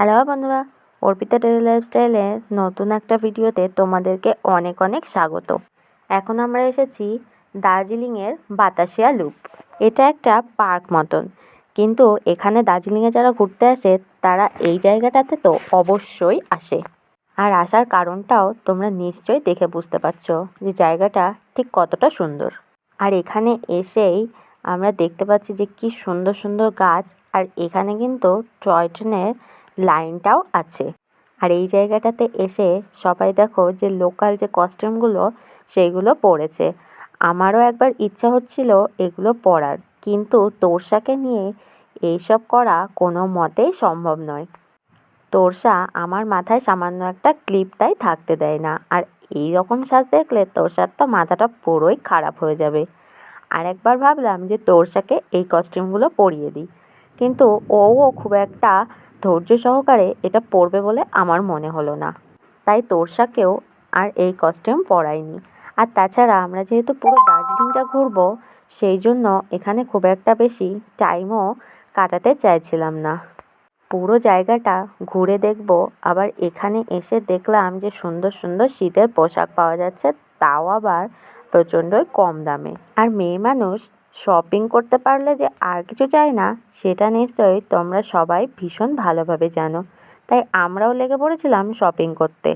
Hello বন্ধুরা, Arpita daily লাইফস্টাইলে নতুন একটা ভিডিওতে তোমাদেরকে অনেক অনেক স্বাগত। এখন আমরা এসেছি দার্জিলিংয়ের বাতাসিয়া লুপ। এটা একটা পার্ক মতন, কিন্তু এখানে দার্জিলিংয়ে যারা ঘুরতে আসে, তারা এই জায়গাটাতে তো অবশ্যই আসে। আর আসার কারণটাও তোমরা নিশ্চয়ই দেখে বুঝতে পারছ যে জায়গাটা ঠিক কতটা সুন্দর। আর এখানে এসেই আমরা দেখতে পাচ্ছি যে কি সুন্দর সুন্দর গাছ, আর এখানে কিন্তু টয় ট্রেনের লাইনটাও আছে। আর এই জায়গাটাতে এসে সবাই দেখো যে লোকাল যে কস্টিউমগুলো সেইগুলো পরেছে। আমারও একবার ইচ্ছা হচ্ছিল এগুলো পরার, কিন্তু তোরসাকে নিয়ে এইসব করা কোনো মতেই সম্ভব নয়। তোরসা আমার মাথায় সামান্য একটা ক্লিপটাই থাকতে দেয় না, আর এই রকম সাজ দেখলে তোরসার তো মাথাটা পুরোই খারাপ হয়ে যাবে। আর একবার ভাবলাম যে তোরসাকে এই কস্টিউমগুলো পরিয়ে দিই। কিন্তু ওও খুব একটা ধৈর্য সহকারে এটা পরবে বলে আমার মনে হলো না। তাই তোরসাকেও আর এই কস্টিউম পরাইনি। আর তাছাড়া আমরা যেহেতু পুরো দার্জিলিংটা ঘুরবো, সেই জন্য এখানে খুব একটা বেশি টাইমও কাটাতে চাইছিলাম না। পুরো জায়গাটা ঘুরে দেখব, আবার এখানে এসে দেখলাম যে সুন্দর সুন্দর শীতের পোশাক পাওয়া যাচ্ছে, তাও আবার প্রচণ্ডই কম দামে। আর মেয়ে মানুষ শপিং করতে পারলে যে আর কিছু চাই না, সেটা নিশ্চয়ই তোমরা সবাই ভীষণ ভালোভাবে জানো। তাই আমরাও লেগে পড়েছিলাম শপিং করতে।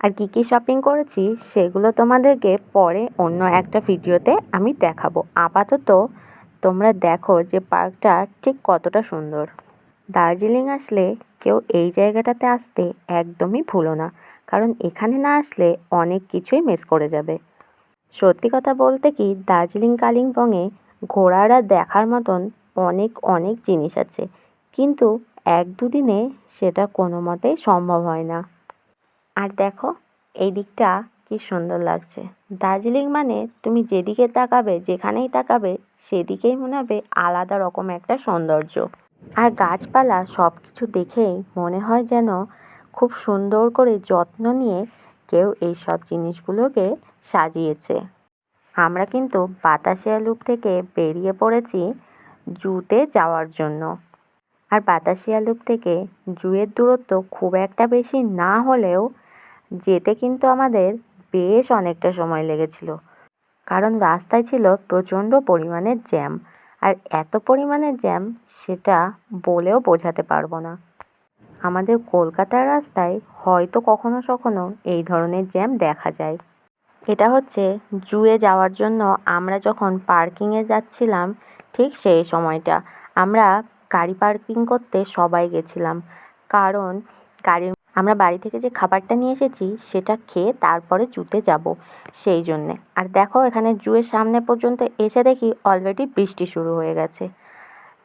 আর কী কী শপিং করেছি, সেগুলো তোমাদেরকে পরে অন্য একটা ভিডিওতে আমি দেখাবো। আপাতত তোমরা দেখো যে পার্কটা ঠিক কতটা সুন্দর। দার্জিলিং আসলে কেউ এই জায়গাটাতে আসতে একদমই ভুলো না, কারণ এখানে না আসলে অনেক কিছুই মিস করে যাবে। সত্যি কথা বলতে কি দার্জিলিং কালিম্পংয়ে আর দেখার মতন অনেক অনেক জিনিস আছে। কিন্তু এক দুদিনে সেটা কোনো মতেই সম্ভব হয় না। আর দেখো, এই দিকটা কি সুন্দর লাগছে। দার্জিলিং মানে তুমি যেদিকে তাকাবে, যেখানেই তাকাবে, সেদিকেই মনে হবে আলাদা রকম একটা সৌন্দর্য। আর গাছপালা সব কিছু দেখেই মনে হয় যেন খুব সুন্দর করে যত্ন নিয়ে কেউ এই সব জিনিসগুলোকে সাজিয়েছে। আমরা কিন্তু বাতাসিয়া লুপ থেকে বেরিয়ে পড়েছি জুতে যাওয়ার জন্য। আর বাতাসিয়া লুপ থেকে জুয়ের দূরত্ব খুব একটা বেশি না হলেও যেতে কিন্তু আমাদের বেশ অনেকটা সময় লেগেছিল। কারণ রাস্তায় ছিল প্রচণ্ড পরিমাণে জ্যাম। আর এত পরিমাণে জ্যাম সেটা বলেও বোঝাতে পারব না। আমাদের কলকাতার রাস্তায় হয়তো কখনো কখনো এই ধরনের জ্যাম দেখা যায়। এটা হচ্ছে জুয়ে যাওয়ার জন্য আমরা যখন পার্কিংয়ে যাচ্ছিলাম, ঠিক সেই সময়টা আমরা গাড়ি পার্কিং করতে সবাই গেছিলাম। কারণ গাড়ির, আমরা বাড়ি থেকে যে খাবারটা নিয়ে এসেছি সেটা খেয়ে তারপরে জুতে যাব সেই জন্যে। আর দেখো এখানে জুয়ের সামনে পর্যন্ত এসে দেখি অলরেডি বৃষ্টি শুরু হয়ে গেছে।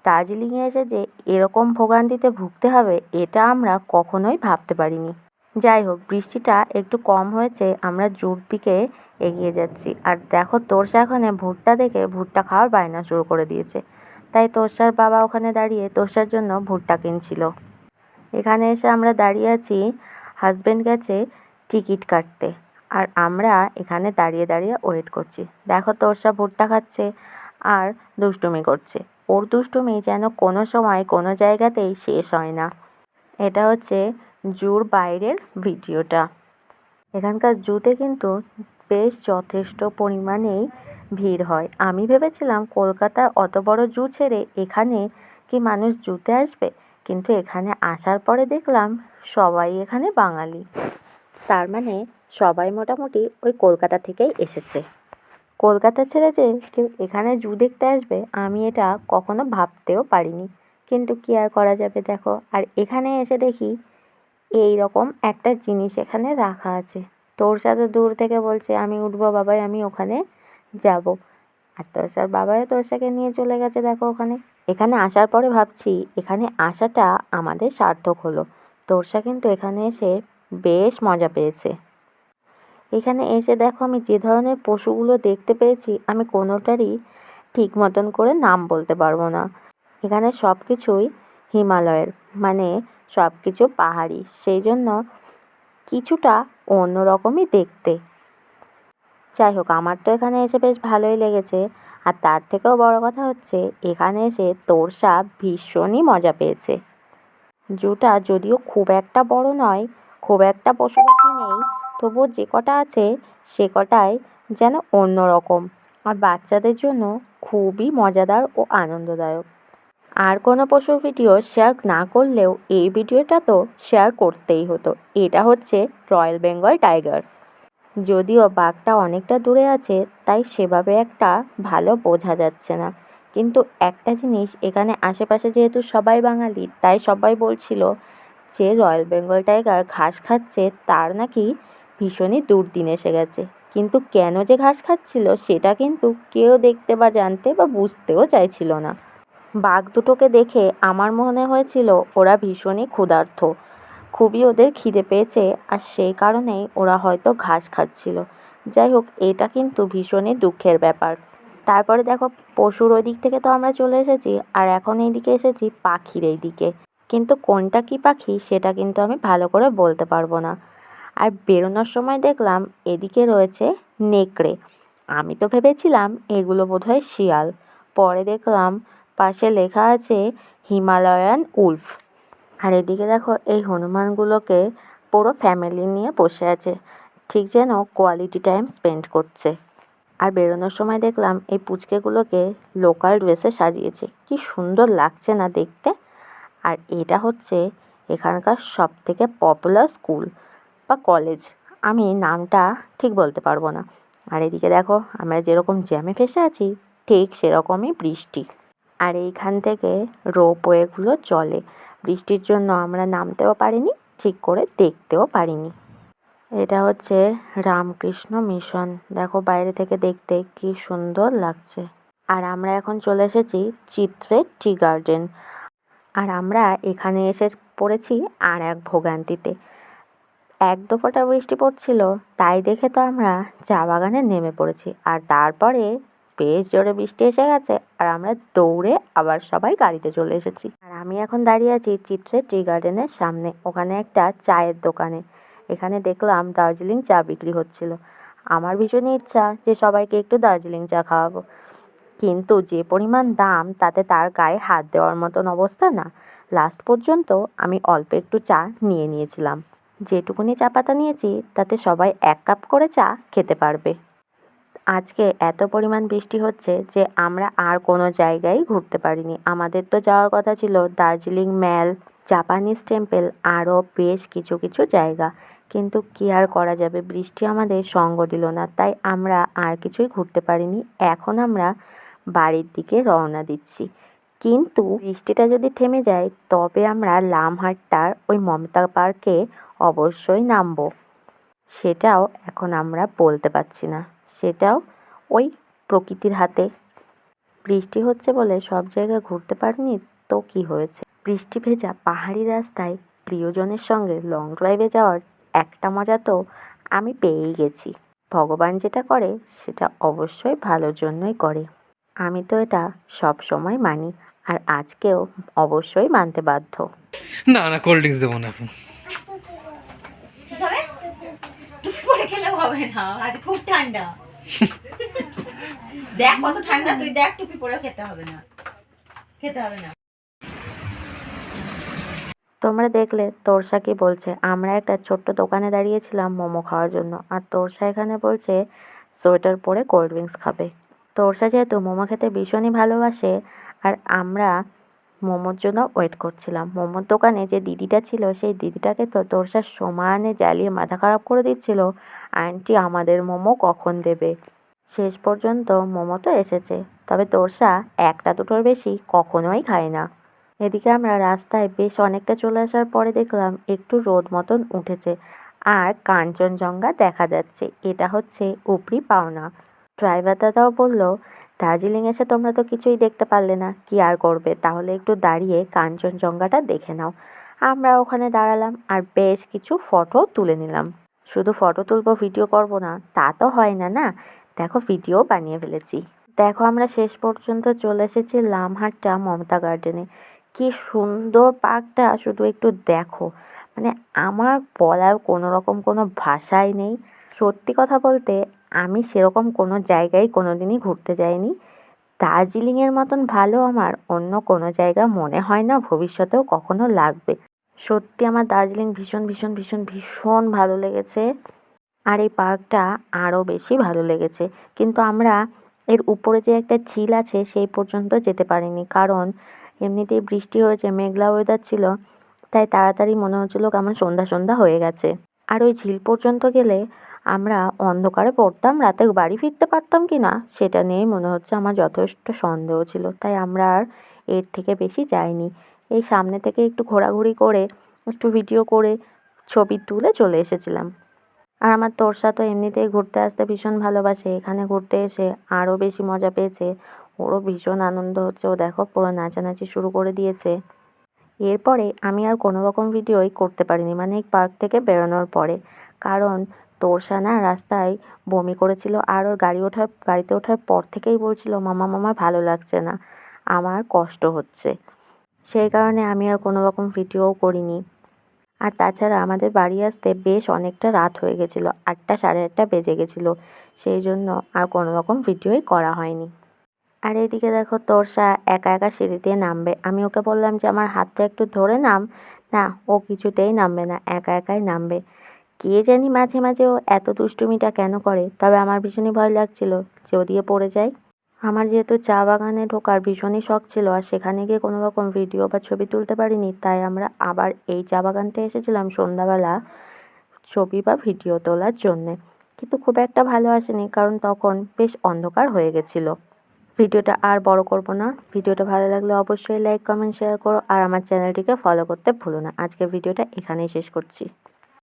দার্জিলিংয়ে এসে যে এরকম ভোগান্তিতে ভুগতে হবে, এটা আমরা কখনোই ভাবতে পারিনি। যাই হোক বৃষ্টিটা একটু কম হয়েছে, আমরা জুর দিকে এগিয়ে যাচ্ছি। আর দেখো, তোরসা ওখানে ভুট্টা দেখে ভুট্টা খাওয়ার বায়না শুরু করে দিয়েছে। তাই তোরসার বাবা ওখানে দাঁড়িয়ে তোরসার জন্য ভুট্টা কিনছিল। এখানে এসে আমরা দাঁড়িয়ে আছি হাজব্যান্ড গেছে টিকিট কাটতে। আর আমরা এখানে দাঁড়িয়ে দাঁড়িয়ে ওয়েট করছি। দেখো, তোরসা ভুট্টা খাচ্ছে আর দুষ্টুমি করছে। ওর দুষ্টুমি যেন কোনো সময় কোনো জায়গাতেই শেষ হয় না। এটা হচ্ছে জুর বাইরের ভিডিওটা। এখানকার জুতে কিন্তু বেশ যথেষ্ট পরিমাণেই ভিড় হয়। আমি ভেবেছিলাম কলকাতার অত বড় জু ছেড়ে এখানে কি মানুষ জুতে আসবে? কিন্তু এখানে আসার পরে দেখলাম সবাই এখানে বাঙালি। তার মানে সবাই মোটামুটি ওই কলকাতা থেকেই এসেছে। কলকাতা ছেড়ে যে কেউ এখানে জু দেখতে আসবে, আমি এটা কখনো ভাবতেও পারিনি। কিন্তু কী আর করা যাবে দেখো। আর এখানে এসে দেখি এই রকম একটা জিনিস এখানে রাখা আছে। তোর সাথে দূর থেকে বলছে, আমি উঠবো বাবাই, আমি ওখানে যাব। আর তোরসার বাবাও তোরসাকে নিয়ে চলে গেছে দেখো ওখানে। এখানে আসার পরে ভাবছি, এখানে আসাটা আমাদের সার্থক হলো। তোরসা কিন্তু এখানে এসে বেশ মজা পেয়েছে। এখানে এসে দেখো, আমি যে ধরনের পশুগুলো দেখতে পেয়েছি, আমি কোনোটারই ঠিক মতন করে নাম বলতে পারব না। এখানে সব কিছুই হিমালয়ের মানে সব কিছু পাহাড়ি। সেই জন্য কিছুটা অন্যরকমই দেখতে। যাই হোক, আমার তো এখানে এসে বেশ ভালোই লেগেছে। আর তার থেকেও বড় কথা হচ্ছে, এখানে এসে তোরসা ভীষণই মজা পেয়েছে। জুটা যদিও খুব একটা বড় নয়, খুব একটা পশু পাখি নেই, তবুও যে কটা আছে, সে কটাই যেন অন্যরকম। আর বাচ্চাদের জন্য খুবই মজাদার ও আনন্দদায়ক। আর কোনো পশুর ভিডিও শেয়ার না করলেও এই ভিডিওটা তো শেয়ার করতেই হতো। এটা হচ্ছে রয়্যাল বেঙ্গল টাইগার যদিও বাঘটা অনেকটা দূরে আছে, তাই সেভাবে একটা ভালো বোঝা যাচ্ছে না। কিন্তু একটা জিনিস, এখানে আশেপাশে যেহেতু সবাই বাঙালি, তাই সবাই বলছিল যে রয়্যাল বেঙ্গল টাইগার ঘাস খাচ্ছে, তার নাকি ভীষণই দুর্দিন এসে গেছে। কিন্তু কেন যে ঘাস খাচ্ছিল, সেটা কিন্তু কেউ দেখতে বা জানতে বা বুঝতেও চাইছিল না। বাঘ দুটোকে দেখে আমার মনে হয়েছিল ওরা ভীষণই ক্ষুধার্ত। খুবই ওদের খিদে পেয়েছে আর সেই কারণেই ওরা হয়তো ঘাস খাচ্ছিল। যাই হোক, এটা কিন্তু ভীষণই দুঃখের ব্যাপার। তারপরে দেখো, পশুর ওই দিক থেকে তো আমরা চলে এসেছি আর এখন এইদিকে এসেছি পাখির এই দিকে কিন্তু কোনটা কী পাখি সেটা কিন্তু আমি ভালো করে বলতে পারব না। আর বেরোনোর সময় দেখলাম এদিকে রয়েছে নেকড়ে। আমি তো ভেবেছিলাম এগুলো বোধহয় শিয়াল। পরে দেখলাম পাশে লেখা আছে হিমালয়ান উলফ। আর এদিকে দেখো, এই হনুমানগুলোকে পুরো ফ্যামিলি নিয়ে বসে আছে। ঠিক যেন কোয়ালিটি টাইম স্পেন্ড করছে। আর বেরোনোর সময় দেখলাম এই পুচকেগুলোকে লোকাল ড্রেসে সাজিয়েছে। কি সুন্দর লাগছে না দেখতে? আর এটা হচ্ছে এখানকার সব থেকে পপুলার স্কুল বা কলেজ আমি নামটা ঠিক বলতে পারব না। আর এদিকে দেখো, আমরা যেরকম জ্যামে ফেসে আছি, ঠিক সেরকমই বৃষ্টি। আর এইখান থেকে রোপওয়েগুলো চলে। বৃষ্টির জন্য আমরা নামতেও পারিনি, ঠিক করে দেখতেও পারিনি। এটা হচ্ছে রামকৃষ্ণ মিশন দেখো বাইরে থেকে দেখতে কি সুন্দর লাগছে। আর আমরা এখন চলে এসেছি চিত্রের টি গার্ডেন। আর আমরা এখানে এসে পড়েছি আর এক ভোগান্তিতে। এক দোফোঁটা বৃষ্টি পড়ছিল, তাই দেখে তো আমরা চা বাগানে নেমে পড়েছি। আর তারপরে বেশ জোরে বৃষ্টি এসে গেছে, আর আমরা দৌড়ে আবার সবাই গাড়িতে চলে এসেছি। আর আমি এখন দাঁড়িয়ে আছি চিত্রের টি গার্ডেনের সামনে, ওখানে একটা চায়ের দোকানে। এখানে দেখলাম দার্জিলিং চা বিক্রি হচ্ছিল। আমার ভীষণই ইচ্ছা যে সবাইকে একটু দার্জিলিং চা খাওয়াবো। কিন্তু যে পরিমাণ দাম, তাতে তার গায়ে হাত দেওয়ার মতন অবস্থা না। লাস্ট পর্যন্ত আমি অল্প একটু চা নিয়ে নিয়েছিলাম। যেটুকুনি চা পাতা নিয়েছি, তাতে সবাই এক কাপ করে চা খেতে পারবে। আজকে এত পরিমাণ বৃষ্টি হচ্ছে যে আমরা আর কোনো জায়গায় ঘুরতে পারিনি। আমাদের তো যাওয়ার কথা ছিল দার্জিলিং, ম্যাল, জাপানিজ টেম্পল, আরও বেশ কিছু কিছু জায়গা। কিন্তু কী আর করা যাবে? বৃষ্টি আমাদের সঙ্গ দিল না, তাই আমরা আর কিছুই ঘুরতে পারিনি। এখন আমরা বাড়ির দিকে রওনা দিচ্ছি। কিন্তু বৃষ্টিটা যদি থেমে যায়, তবে আমরা লামহাট্টার ওই মমতা পার্কে অবশ্যই নামবো। সেটাও এখন আমরা বলতে পারছি না। সেটাও ওই প্রকৃতির হাতে। বৃষ্টি হচ্ছে বলে সব জায়গায় ঘুরতে পারিনি তো কি হয়েছে? বৃষ্টি ভেজা পাহাড়ি রাস্তায় প্রিয়জনের সঙ্গে লং ড্রাইভে যাওয়ার একটা মজা তো আমি পেয়েই গেছি। ভগবান যেটা করে সেটা অবশ্যই ভালোর জন্যই করে। আমি তো এটা সব সময় মানি আর আজকেও অবশ্যই মানতে বাধ্য। না না কোল্ড ড্রিঙ্কস দেবো না হবে না আজ খুব ঠান্ডা। দেখ কত ঠান্ডা, তুই দেখ টুপি পরে খেতে হবে না। খেতে হবে না। তোমরা দেখলে, তোরসা কি বলছে? আমরা একটা ছোট্ট দোকানে দাঁড়িয়েছিলাম মোমো খাওয়ার জন্য, আর তোরসা এখানে বলছে, সোয়েটার পরে কোল্ড ড্রিঙ্কস খাবে। তোরসা যেহেতু মোমো খেতে ভীষণই ভালোবাসে, আর আমরা মোমোর জন্য ওয়েট করছিলাম। মোমোর দোকানে যে দিদিটা ছিল, সেই দিদিটাকে তো তোরসা সমানে জ্বালিয়ে মাথা খারাপ করে দিচ্ছিল, আন্টি, আমাদের মোমো কখন দেবে? শেষ পর্যন্ত মোমো তো এসেছে, তবে তোরসা একটা দুটোর বেশি কখনোই খায় না। এদিকে আমরা রাস্তায় বেশ অনেকটা চলে আসার পরে দেখলাম একটু রোদ মতন উঠেছে, আর কাঞ্চনজঙ্ঘা দেখা যাচ্ছে, এটা হচ্ছে উপরি পাওনা। ড্রাইভার দাদাও বলল দার্জিলিং এসে তোমরা তো কিছুই দেখতে পারলে না, কি আর করবে? তাহলে একটু দাঁড়িয়ে কাঞ্চনজঙ্ঘাটা দেখে নাও। আমরা ওখানে দাঁড়ালাম আর বেশ কিছু ফটো তুলে নিলাম। শুধু ফটো তুলবো, ভিডিও করব না, তা তো হয় না না? দেখো, ভিডিও বানিয়ে ফেলেছি। দেখো, আমরা শেষ পর্যন্ত চলে এসেছি লামহাটটা মমতা গার্ডেনে। কি সুন্দর পার্কটা, শুধু একটু দেখো। মানে আমার বলার কোনো রকম কোনো ভাষাই নেই। সত্যি কথা বলতে আমি সেরকম কোনো জায়গায় কোনো দিনই ঘুরতে যাইনি। দার্জিলিংয়ের মতন ভালো আমার, অন্য কোনো জায়গা মনে হয় না, ভবিষ্যতেও কখনো লাগবে। সত্যি আমার দার্জিলিং ভীষণ ভীষণ ভীষণ ভীষণ ভালো লেগেছে। আর এই পার্কটা আরও বেশি ভালো লেগেছে। কিন্তু আমরা এর উপরে যে একটা ঝিল আছে, সেই পর্যন্ত যেতে পারিনি। কারণ এমনিতেই বৃষ্টি হয়েছে, মেঘলা ওয়েদার ছিল, তাই তাড়াতাড়ি মনে হচ্ছিল কেমন সন্ধ্যা সন্ধ্যা হয়ে গেছে। আর ওই ঝিল পর্যন্ত গেলে আমরা অন্ধকারে পড়তাম, রাতে বাড়ি ফিরতে পারতাম কি না সেটা নিয়েই মনে হচ্ছে আমার যথেষ্ট সন্দেহ ছিল। তাই আমরা আর এর থেকে বেশি যাইনি। এই সামনে থেকে একটু ঘোরাঘুরি করে, একটু ভিডিও করে ছবি তুলে চলে এসেছিলাম। আর আমার তোরসা তো এমনিতেই ঘুরতে আসতে ভীষণ ভালোবাসে। এখানে ঘুরতে এসে আরও বেশি মজা পেয়েছে। ওরও ভীষণ আনন্দ হচ্ছে। ও দেখো পুরো নাচানাচি শুরু করে দিয়েছে। এরপরে আমি আর কোনো রকম ভিডিওই করতে পারিনি মানে পার্ক থেকে বেরোনোর পরে। কারণ তোরসা না রাস্তায় বমি করেছিল আর ওর গাড়ি ওঠার, গাড়িতে ওঠার পর থেকেই বলছিল, মামা মামা, ভালো লাগছে না, আমার কষ্ট হচ্ছে। সেই কারণে আমি আর কোনো রকম ভিডিওও করিনি। আর তাছাড়া আমাদের বাড়ি আসতে বেশ অনেকটা রাত হয়ে গেছিল, আটটা সাড়ে আটটা বেজে গেছিল, সেই জন্য আর কোনো রকম ভিডিওই করা হয়নি। আর এইদিকে দেখো তোরসা একা একা সিঁড়ি দিয়ে নামবে। আমি ওকে বললাম যে, আমার হাতটা একটু ধরে নাম। না, ও কিছুতেই নামবে না, একা একাই নামবে। কে জানি মাঝে মাঝে ও এত দুষ্টুমিটা কেন করে, তবে আমার ভীষণই ভয় লাগছিল যে ও দিয়ে পড়ে যায়। আমার যেহেতু চা বাগানে ঢোকার ভীষণই শখ ছিল, আর সেখানে গিয়ে কোনো রকম ভিডিও বা ছবি তুলতে পারিনি, তাই আমরা আবার এই চা বাগানটা এসেছিলাম সন্ধ্যাবেলা ছবি বা ভিডিও তোলার জন্যে। কিন্তু খুব একটা ভালো আসেনি, কারণ তখন বেশ অন্ধকার হয়ে গেছিল। ভিডিওটা আর বড় করব না। ভিডিওটা ভালো লাগলে অবশ্যই লাইক কমেন্ট শেয়ার করো। আর আমার চ্যানেলটিকে ফলো করতে ভুলো না। আজকের ভিডিওটা এখানেই শেষ করছি।